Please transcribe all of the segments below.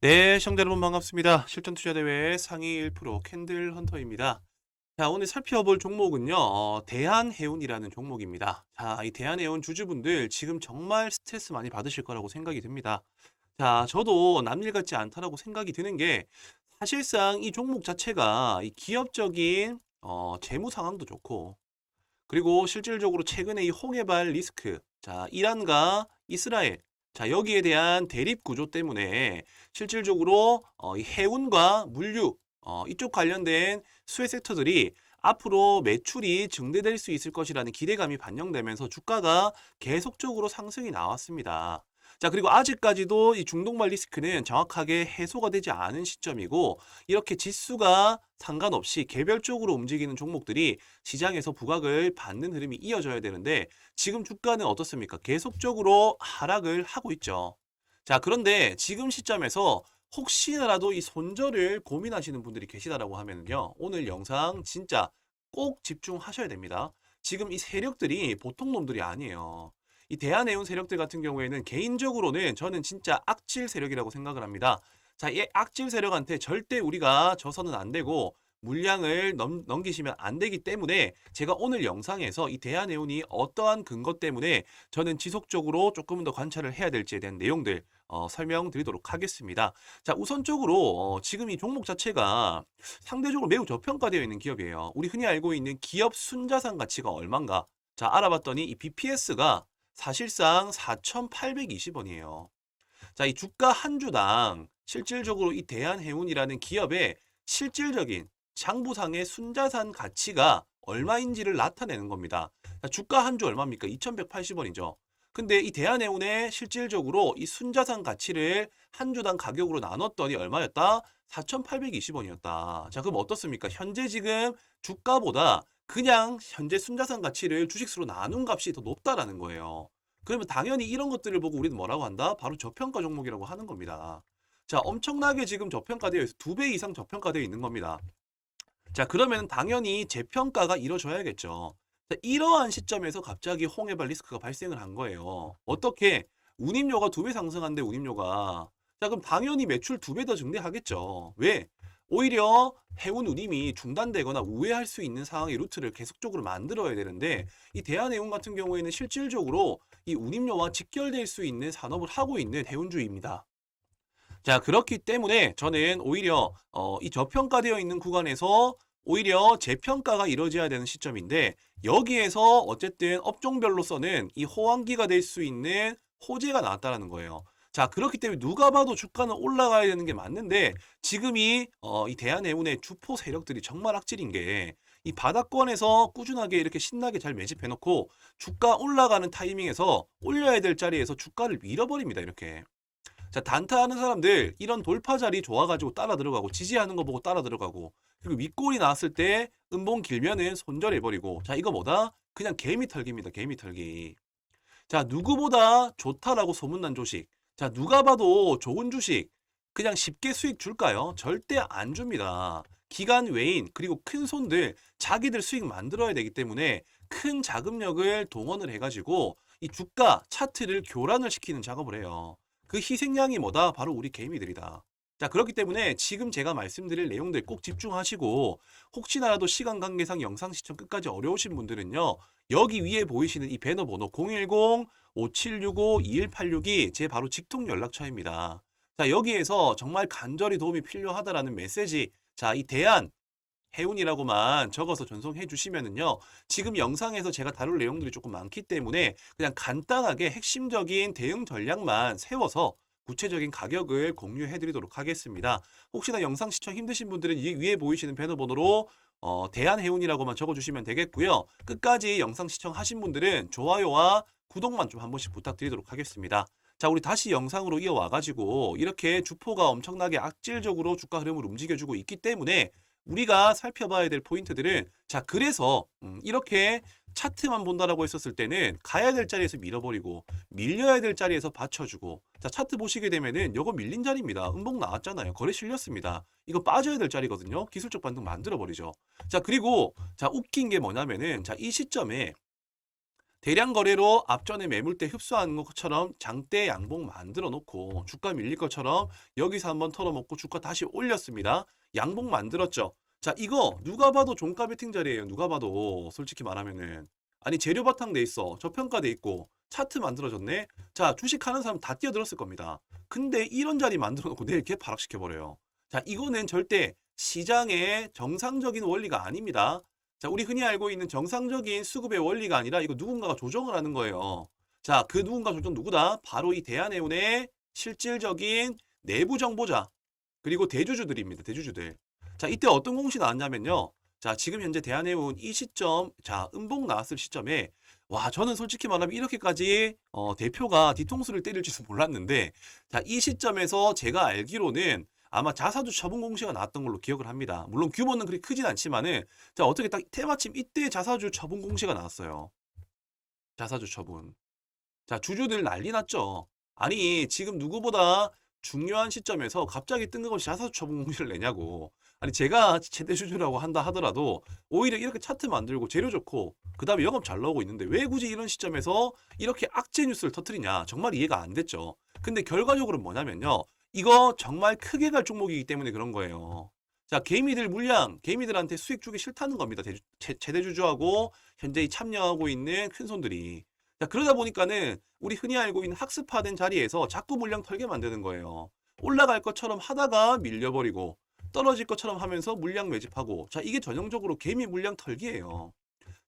네, 시청자 여러분 반갑습니다. 실전 투자 대회 상위 1% 캔들 헌터입니다. 자, 오늘 살펴볼 종목은요. 어, 대한해운이라는 종목입니다. 자, 이 대한해운 주주분들 지금 정말 스트레스 많이 받으실 거라고 생각이 듭니다. 자, 저도 남일 같지 않다라고 생각이 드는 게 사실상 이 종목 자체가 이 기업적인 어, 재무 상황도 좋고 그리고 실질적으로 최근에 이 홍해발 리스크, 자, 이란과 이스라엘, 자, 여기에 대한 대립 구조 때문에 실질적으로 어, 이 해운과 물류, 어, 이쪽 관련된 수혜 섹터들이 앞으로 매출이 증대될 수 있을 것이라는 기대감이 반영되면서 주가가 계속적으로 상승이 나왔습니다. 자, 그리고 아직까지도 이 중동발 리스크는 정확하게 해소가 되지 않은 시점이고, 이렇게 지수가 상관없이 개별적으로 움직이는 종목들이 시장에서 부각을 받는 흐름이 이어져야 되는데, 지금 주가는 어떻습니까? 계속적으로 하락을 하고 있죠. 자, 그런데 지금 시점에서 혹시나라도 이 손절을 고민하시는 분들이 계시다라고 하면요. 오늘 영상 진짜 꼭 집중하셔야 됩니다. 지금 이 세력들이 보통 놈들이 아니에요. 이 대한해운 세력들 같은 경우에는 개인적으로는 저는 진짜 악질 세력이라고 생각을 합니다. 자, 이 악질 세력한테 절대 우리가 져서는 안 되고 물량을 넘, 넘기시면 안 되기 때문에 제가 오늘 영상에서 이 대한해운이 어떠한 근거 때문에 저는 지속적으로 조금 더 관찰을 해야 될지에 대한 내용들 어, 설명드리도록 하겠습니다. 자, 우선적으로 어, 지금 이 종목 자체가 상대적으로 매우 저평가되어 있는 기업이에요. 우리 흔히 알고 있는 기업 순자산 가치가 얼마인가? 자, 알아봤더니 이 BPS가 사실상 4,820원이에요. 자, 이 주가 한 주당 실질적으로 이 대한해운이라는 기업의 실질적인 장부상의 순자산 가치가 얼마인지를 나타내는 겁니다. 자, 주가 한 주 얼마입니까? 2,180원이죠. 근데 이 대한해운의 실질적으로 이 순자산 가치를 한 주당 가격으로 나눴더니 얼마였다? 4,820원이었다. 자, 그럼 어떻습니까? 현재 지금 주가보다 그냥 현재 순자산 가치를 주식수로 나눈 값이 더 높다라는 거예요. 그러면 당연히 이런 것들을 보고 우리는 뭐라고 한다? 바로 저평가 종목이라고 하는 겁니다. 자, 엄청나게 지금 저평가되어 있어. 두 배 이상 저평가되어 있는 겁니다. 자, 그러면 당연히 재평가가 이루어져야겠죠. 자, 이러한 시점에서 갑자기 홍해발 리스크가 발생을 한 거예요. 어떻게? 운임료가 두 배 상승한데 운임료가. 자, 그럼 당연히 매출 두 배 더 증대하겠죠. 왜? 오히려 해운 운임이 중단되거나 우회할 수 있는 상황의 루트를 계속적으로 만들어야 되는데 이 대한해운 같은 경우에는 실질적으로 이 운임료와 직결될 수 있는 산업을 하고 있는 해운주입니다. 자, 그렇기 때문에 저는 오히려 어, 이 저평가되어 있는 구간에서 오히려 재평가가 이루어져야 되는 시점인데 여기에서 어쨌든 업종별로서는 이 호황기가 될 수 있는 호재가 나왔다라는 거예요. 자, 그렇기 때문에 누가 봐도 주가는 올라가야 되는 게 맞는데 지금이 어, 이 대한해운의 주포 세력들이 정말 악질인 게 이 바닥권에서 꾸준하게 이렇게 신나게 잘 매집해놓고 주가 올라가는 타이밍에서 올려야 될 자리에서 주가를 밀어버립니다. 이렇게. 자, 단타하는 사람들 이런 돌파 자리 좋아가지고 따라 들어가고 지지하는 거 보고 따라 들어가고 그리고 윗골이 나왔을 때 음봉 길면은 손절해버리고 자, 이거 뭐다? 그냥 개미 털기입니다. 개미 털기. 자, 누구보다 좋다라고 소문난 주식. 자, 누가 봐도 좋은 주식. 그냥 쉽게 수익 줄까요? 절대 안 줍니다. 기간 외인 그리고 큰 손들 자기들 수익 만들어야 되기 때문에 큰 자금력을 동원을 해가지고 이 주가 차트를 교란을 시키는 작업을 해요. 그 희생양이 뭐다? 바로 우리 개미들이다. 자, 그렇기 때문에 지금 제가 말씀드릴 내용들 꼭 집중하시고 혹시나라도 시간 관계상 영상 시청 끝까지 어려우신 분들은요. 여기 위에 보이시는 이 배너 번호 010-5765-2186이 제 바로 직통 연락처입니다. 자, 여기에서 정말 간절히 도움이 필요하다라는 메시지. 자, 이 대안 해운이라고만 적어서 전송해 주시면은요. 지금 영상에서 제가 다룰 내용들이 조금 많기 때문에 그냥 간단하게 핵심적인 대응 전략만 세워서 구체적인 가격을 공유해 드리도록 하겠습니다. 혹시나 영상 시청 힘드신 분들은 이 위에 보이시는 배너 번호로 어, 대한해운이라고만 적어주시면 되겠고요. 끝까지 영상 시청하신 분들은 좋아요와 구독만 좀 한 번씩 부탁드리도록 하겠습니다. 자, 우리 다시 영상으로 이어와가지고 이렇게 주포가 엄청나게 악질적으로 주가 흐름을 움직여주고 있기 때문에 우리가 살펴봐야 될 포인트들은 자, 그래서 음, 이렇게 차트만 본다라고 했었을 때는 가야 될 자리에서 밀어버리고 밀려야 될 자리에서 받쳐주고 자 차트 보시게 되면은 요거 밀린 자리입니다. 음봉 나왔잖아요. 거래 실렸습니다. 이거 빠져야 될 자리거든요. 기술적 반등 만들어 버리죠. 자 그리고 자 웃긴 게 뭐냐면은 자 이 시점에 대량 거래로 앞전에 매물대 흡수하는 것처럼 장대 양봉 만들어 놓고 주가 밀릴 것처럼 여기서 한번 털어먹고 주가 다시 올렸습니다. 양봉 만들었죠. 자, 이거 누가 봐도 종가 베팅 자리예요. 누가 봐도 솔직히 말하면은 아니 재료 바탕 돼 있어. 저평가 돼 있고 차트 만들어졌네. 자, 주식하는 사람 다 뛰어들었을 겁니다. 근데 이런 자리 만들어 놓고 내일 개 파락시켜 버려요. 자, 이거는 절대 시장의 정상적인 원리가 아닙니다. 자, 우리 흔히 알고 있는 정상적인 수급의 원리가 아니라 이거 누군가가 조정을 하는 거예요. 자, 그 누군가 조정 누구다? 바로 이 대한해운의 실질적인 내부 정보자 그리고 대주주들입니다. 대주주들. 자, 이때 어떤 공시 나왔냐면요. 자, 지금 현재 대한해운 이 시점, 자, 음봉 나왔을 시점에 와, 저는 솔직히 말하면 이렇게까지 어, 대표가 뒤통수를 때릴 줄은 몰랐는데 자, 이 시점에서 제가 알기로는 아마 자사주 처분 공시가 나왔던 걸로 기억을 합니다. 물론 규모는 그리 크진 않지만은 자, 어떻게 딱 때마침 이때 자사주 처분 공시가 나왔어요. 자사주 처분. 자, 주주들 난리 났죠. 아니, 지금 누구보다 중요한 시점에서 갑자기 뜬금없이 자사주 처분 공시를 내냐고. 아니, 제가 최대 주주라고 한다 하더라도 오히려 이렇게 차트 만들고 재료 좋고 그 다음에 영업 잘 나오고 있는데 왜 굳이 이런 시점에서 이렇게 악재 뉴스를 터트리냐. 정말 이해가 안 됐죠. 근데 결과적으로 뭐냐면요. 이거 정말 크게 갈 종목이기 때문에 그런 거예요. 자, 개미들 물량, 개미들한테 수익 주기 싫다는 겁니다. 대주, 최, 최대 주주하고 현재 이 참여하고 있는 큰 손들이. 자, 그러다 보니까는 우리 흔히 알고 있는 학습화된 자리에서 자꾸 물량 털게 만드는 거예요. 올라갈 것처럼 하다가 밀려버리고 떨어질 것처럼 하면서 물량 매집하고 자, 이게 전형적으로 개미 물량 털기예요.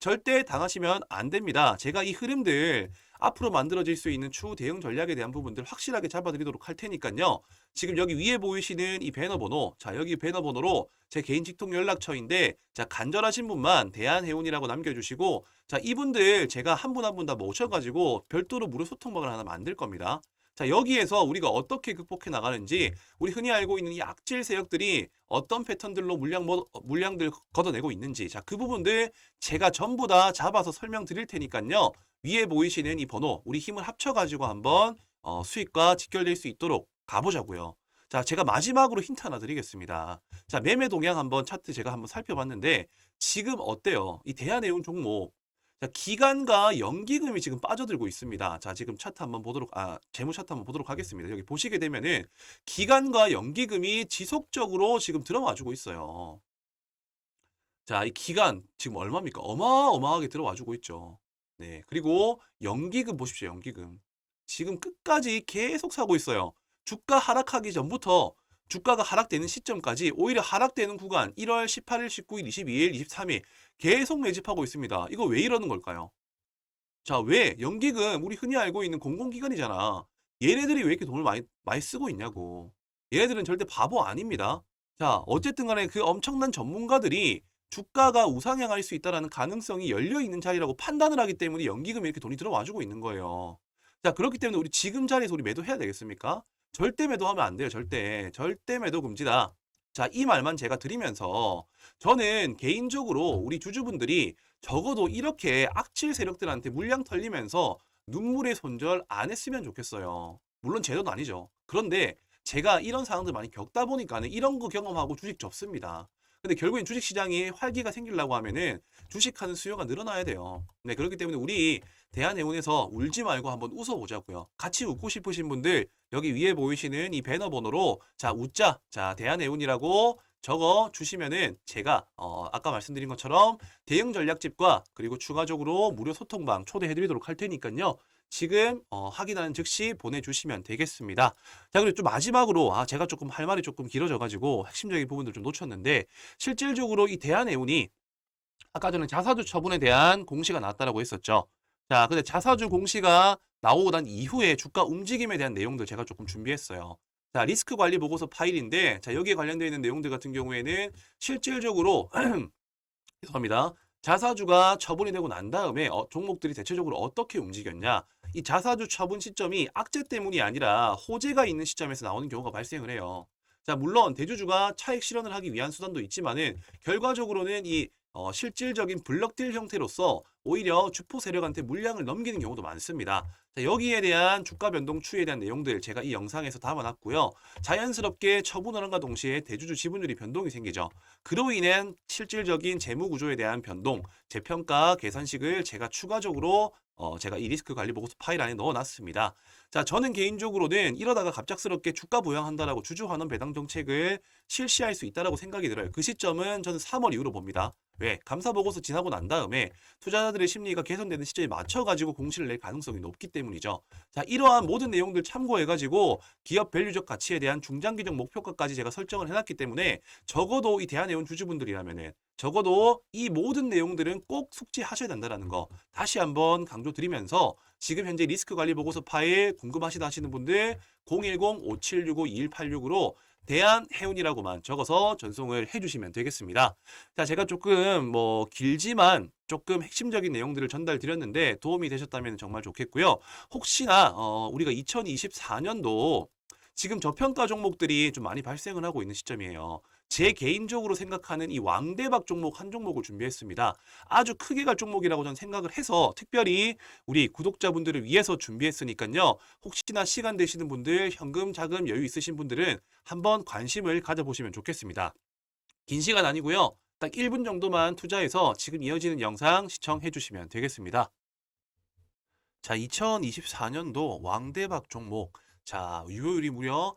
절대 당하시면 안 됩니다. 제가 이 흐름들 앞으로 만들어질 수 있는 추후 대응 전략에 대한 부분들 확실하게 잡아드리도록 할 테니까요. 지금 여기 위에 보이시는 이 배너 번호, 자 여기 배너 번호로 제 개인 직통 연락처인데 자 간절하신 분만 대한해운이라고 남겨주시고 자 이분들 제가 한 분 한 분 다 모셔가지고 별도로 무료 소통방을 하나 만들 겁니다. 자 여기에서 우리가 어떻게 극복해 나가는지 우리 흔히 알고 있는 이 악질 세력들이 어떤 패턴들로 물량 뭐, 물량들 걷어내고 있는지 자 그 부분들 제가 전부 다 잡아서 설명드릴 테니까요. 위에 보이시는 이 번호 우리 힘을 합쳐가지고 한번 어, 수익과 직결될 수 있도록 가보자고요. 자, 제가 마지막으로 힌트 하나 드리겠습니다. 자, 매매 동향 한번 차트 제가 한번 살펴봤는데 지금 어때요? 이 대한해운 종목 자, 기간과 연기금이 지금 빠져들고 있습니다. 자, 지금 차트 한번 보도록 아, 재무 차트 한번 보도록 하겠습니다. 여기 보시게 되면은 기간과 연기금이 지속적으로 지금 들어와 주고 있어요. 자, 이 기간 지금 얼마입니까? 어마어마하게 들어와 주고 있죠. 네. 그리고 연기금 보십시오. 연기금. 지금 끝까지 계속 사고 있어요. 주가 하락하기 전부터 주가가 하락되는 시점까지 오히려 하락되는 구간 1월 18일, 19일, 22일, 23일 계속 매집하고 있습니다. 이거 왜 이러는 걸까요? 자, 왜? 연기금 우리 흔히 알고 있는 공공기관이잖아. 얘네들이 왜 이렇게 돈을 많이 많이 쓰고 있냐고. 얘네들은 절대 바보 아닙니다. 자, 어쨌든 간에 그 엄청난 전문가들이 주가가 우상향할 수 있다라는 가능성이 열려 있는 자리라고 판단을 하기 때문에 연기금에 이렇게 돈이 들어와 주고 있는 거예요. 자, 그렇기 때문에 우리 지금 자리에서 우리 매도해야 되겠습니까? 절대 매도하면 안 돼요. 절대. 절대 매도 금지다. 자, 이 말만 제가 드리면서 저는 개인적으로 우리 주주분들이 적어도 이렇게 악질 세력들한테 물량 털리면서 눈물의 손절 안 했으면 좋겠어요. 물론 제 돈 아니죠. 그런데 제가 이런 상황들 많이 겪다 보니까는 이런 거 경험하고 주식 접습니다. 근데 결국엔 주식 시장이 활기가 생기려고 하면은 주식하는 수요가 늘어나야 돼요. 네, 그렇기 때문에 우리 대한해운에서 울지 말고 한번 웃어보자고요. 같이 웃고 싶으신 분들 여기 위에 보이시는 이 배너 번호로 자 웃자 자 대한해운이라고 적어 주시면은 제가 어, 아까 말씀드린 것처럼 대응 전략집과 그리고 추가적으로 무료 소통방 초대해드리도록 할 테니까요. 지금 어, 확인하는 즉시 보내주시면 되겠습니다. 자 그리고 좀 마지막으로 아 제가 조금 할 말이 조금 길어져가지고 핵심적인 부분들 좀 놓쳤는데 실질적으로 이 대한해운이 아까 전에 자사주 처분에 대한 공시가 나왔다라고 했었죠. 자, 근데 자사주 공시가 나오고 난 이후에 주가 움직임에 대한 내용들 제가 조금 준비했어요. 자, 리스크 관리 보고서 파일인데, 자, 여기에 관련되어 있는 내용들 같은 경우에는 실질적으로, 죄송합니다. 자사주가 처분이 되고 난 다음에 어, 종목들이 대체적으로 어떻게 움직였냐. 이 자사주 처분 시점이 악재 때문이 아니라 호재가 있는 시점에서 나오는 경우가 발생을 해요. 자, 물론 대주주가 차익 실현을 하기 위한 수단도 있지만은 결과적으로는 이 어, 실질적인 블럭딜 형태로서 오히려 주포 세력한테 물량을 넘기는 경우도 많습니다. 자, 여기에 대한 주가 변동 추이에 대한 내용들 제가 이 영상에서 담아놨고요. 자연스럽게 처분하는과 동시에 대주주 지분율이 변동이 생기죠. 그로 인한 실질적인 재무 구조에 대한 변동, 재평가 계산식을 제가 추가적으로 어, 제가 이 리스크 관리 보고서 파일 안에 넣어놨습니다. 자, 저는 개인적으로는 이러다가 갑작스럽게 주가 부양한다라고 주주 환원 배당 정책을 실시할 수 있다라고 생각이 들어요. 그 시점은 저는 3월 이후로 봅니다. 왜? 감사 보고서 지나고 난 다음에 투자자들 의 심리가 개선되는 시점에 맞춰가지고 공시를 낼 가능성이 높기 때문이죠. 자, 이러한 모든 내용들 참고해가지고 기업 밸류적 가치에 대한 중장기적 목표가까지 제가 설정을 해놨기 때문에 적어도 이 대한해운 주주분들이라면은 적어도 이 모든 내용들은 꼭 숙지하셔야 된다는 거 다시 한번 강조드리면서 지금 현재 리스크 관리 보고서 파일 궁금하시다 하시는 분들 010-5765-2186으로 대한해운이라고만 적어서 전송을 해주시면 되겠습니다. 자, 제가 조금 뭐 길지만 조금 핵심적인 내용들을 전달 드렸는데 도움이 되셨다면 정말 좋겠고요. 혹시나 어, 우리가 2024년도 지금 저평가 종목들이 좀 많이 발생을 하고 있는 시점이에요. 제 개인적으로 생각하는 이 왕대박 종목 한 종목을 준비했습니다. 아주 크게 갈 종목이라고 저는 생각을 해서 특별히 우리 구독자분들을 위해서 준비했으니까요. 혹시나 시간 되시는 분들, 현금, 자금 여유 있으신 분들은 한번 관심을 가져보시면 좋겠습니다. 긴 시간 아니고요. 딱 1분 정도만 투자해서 지금 이어지는 영상 시청해 주시면 되겠습니다. 자, 2024년도 왕대박 종목. 자, 유효율이 무려